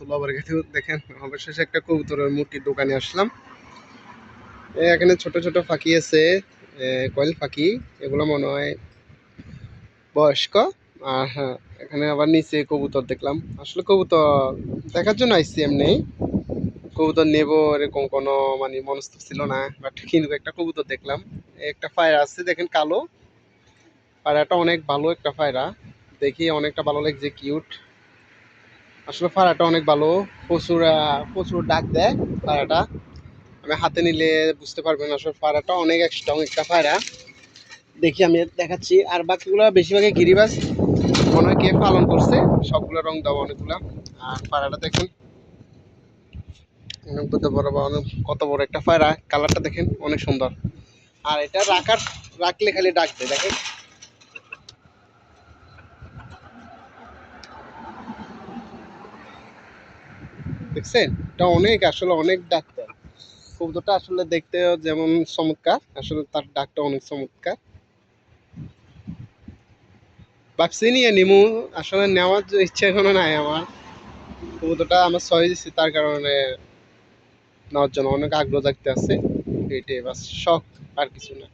রহমতুল্লাহ দেখেন, অবশেষে একটা কবুতরের মুরগির দোকানে আসলাম। এখানে ছোট ছোট ফাঁকি আছে কয়েল ফাঁকি, এগুলো মনে হয় বয়স্ক। আর হ্যাঁ এখানে আবার নিচে কবুতর দেখলাম। আসলে কবুতর দেখার জন্য আইসি এমনি। কবুতর নেব এরকম কোনো মানে মনস্থ ছিল না বাট কিন্তু একটা কবুতর দেখলাম। একটা পায়রা আছে, দেখেন কালো। পায়রাটা অনেক ভালো একটা পায়রা দেখি অনেকটা ভালো লাগছে কিউট আসলে ফাড়াটা অনেক ভালো। প্রচুর প্রচুর ডাক দেয় পায়রাটা আমি হাতে নিলে বুঝতে পারবেন আসলে পায়রাটা অনেক স্ট্রং একটা পায়রা দেখি আমি দেখাচ্ছি। আর বাকিগুলো বেশিরভাগই গিরিবাস মনে হয় কে পালন করছে। সবগুলো রং দেওয়া অনেকগুলো। আর পায়রাটা দেখেন। অনেক বড় বা অনেক, কত বড় একটা পায়রা কালারটা দেখেন, অনেক সুন্দর। আর এটা রাখার, রাখলে খালি ডাক দেয়, দেখেন। দেখছেন? এটা অনেক, আসলে অনেক ডাক দেয় কবুতরটা আসলে দেখতে যেমন চমৎকার, আসলে তার ডাকটা অনেক চমৎকার। ভাবছি নিয়ে নিমু, আসলে নেওয়ার ইচ্ছা এখনও নাই আমার। কবুতরটা আমার ছয় দিচ্ছি তার কারণে নেওয়ার জন্য অনেক আগ্রহ থাকতে আছে। এইটাই বাস শখ, আর কিছু না।